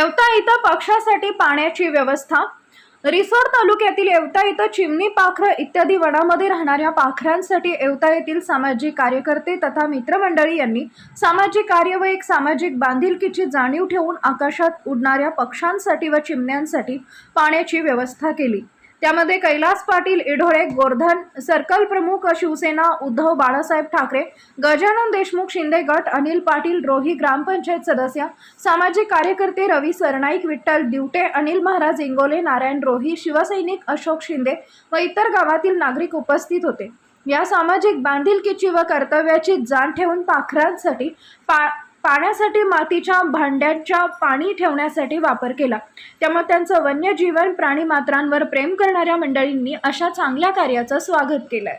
इथं पक्षासाठी पाण्याची व्यवस्था. रिसोड तालुक्यातील येवता इथं चिमणी पाखरं इत्यादी वनामध्ये राहणाऱ्या पाखरांसाठी येवता येथील सामाजिक कार्यकर्ते तथा मित्रमंडळी यांनी सामाजिक कार्य व एक सामाजिक बांधिलकीची जाणीव ठेवून आकाशात उडणाऱ्या पक्ष्यांसाठी व चिमण्यांसाठी पाण्याची व्यवस्था केली. त्यामध्ये कैलास पाटील इढोळे गोर्धन सर्कल प्रमुख शिवसेना उद्धव बाळासाहेब ठाकरे गजानन देशमुख शिंदे गट अनिल पाटील रोही ग्रामपंचायत सदस्य सामाजिक कार्यकर्ते रवी सरनाईक विठ्ठल दिवटे अनिल महाराज इंगोले नारायण रोही शिवसैनिक अशोक शिंदे व इतर गावातील नागरिक उपस्थित होते. या सामाजिक बांधिलकीची व कर्तव्याची जाण ठेवून पाखरांसाठी पा पाण्यासाठी मातीच्या भांड्यांच्या पाणी ठेवण्यासाठी वापर केला. त्यामुळे त्यांचं वन्यजीवन प्राणी मात्रांवर प्रेम करणाऱ्या मंडळींनी अशा चांगल्या कार्याचं स्वागत केलंय.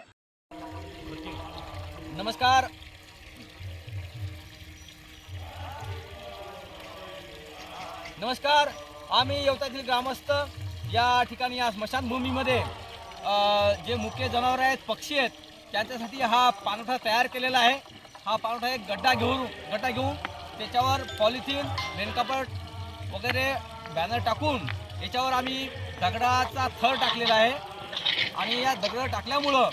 नमस्कार. नमस्कार. आम्ही येवतातील ग्रामस्थ या ठिकाणी या स्मशानभूमीमध्ये जे मुख्य जनावर आहेत पक्षी आहेत त्यांच्यासाठी हा पाणवठा तयार केलेला आहे. हा पाणवठा एक गड्डा घेऊन गड्डा घेऊन त्याच्यावर पॉलिथिन रेनकापड वगैरे बॅनर टाकून याच्यावर आम्ही दगडाचा थर टाकलेला आहे आणि या दगड टाकल्यामुळं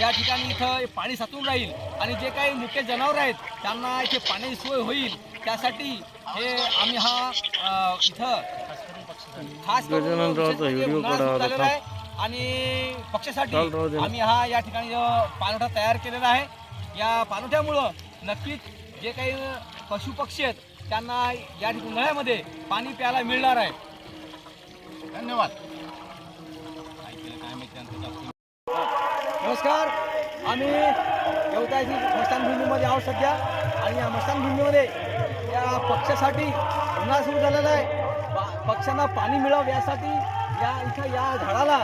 या ठिकाणी इथं पाणी साचून राहील आणि जे काही मुख्य जनावर आहेत त्यांना इथे पाण्याची सोय होईल त्यासाठी हे आम्ही हा इथं खास झालेला. आहे आणि पक्षासाठी. आम्ही हा या ठिकाणी पाणवठा तयार केलेला आहे या पाणवठ्यामुळं नक्कीच जे काही पशु पक्षी आहेत त्यांना या उन्हाळ्यामध्ये पाणी प्यायला मिळणार आहे. धन्यवाद. नमस्कार. आम्ही येवताची स्मशानभूमीमध्ये आहोत सध्या. आणि या स्मशानभूमीमध्ये या पक्षासाठी उन्हाळा सुरू झालेला आहे. पक्ष्यांना पाणी मिळावं यासाठी या इथं या झाडाला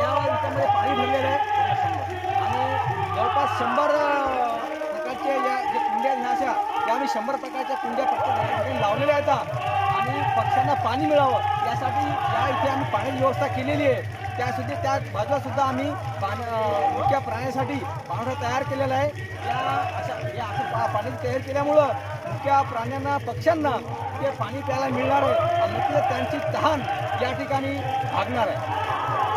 या इथं पाणी भरलेलं आहे. आणि जवळपास शंभर अं, या जे कुंड्या ह्या अशा त्या आम्ही शंभर प्रकारच्या कुंड्या प्रत्येक लावलेल्या आहेत. आणि पक्ष्यांना पाणी मिळावं यासाठी या इथे आम्ही पाण्याची व्यवस्था केलेली आहे. त्यासाठी त्या बाजूला सुद्धा आम्ही मुख्या प्राण्यासाठी पाणवठा तयार केलेला आहे. या अशा या असं पाण्याची पाणी तयार केल्यामुळं मुख्या प्राण्यांना पक्ष्यांना ते पाणी प्यायला मिळणार आहे. आणि त्यांची तहान या ठिकाणी भागणार आहे.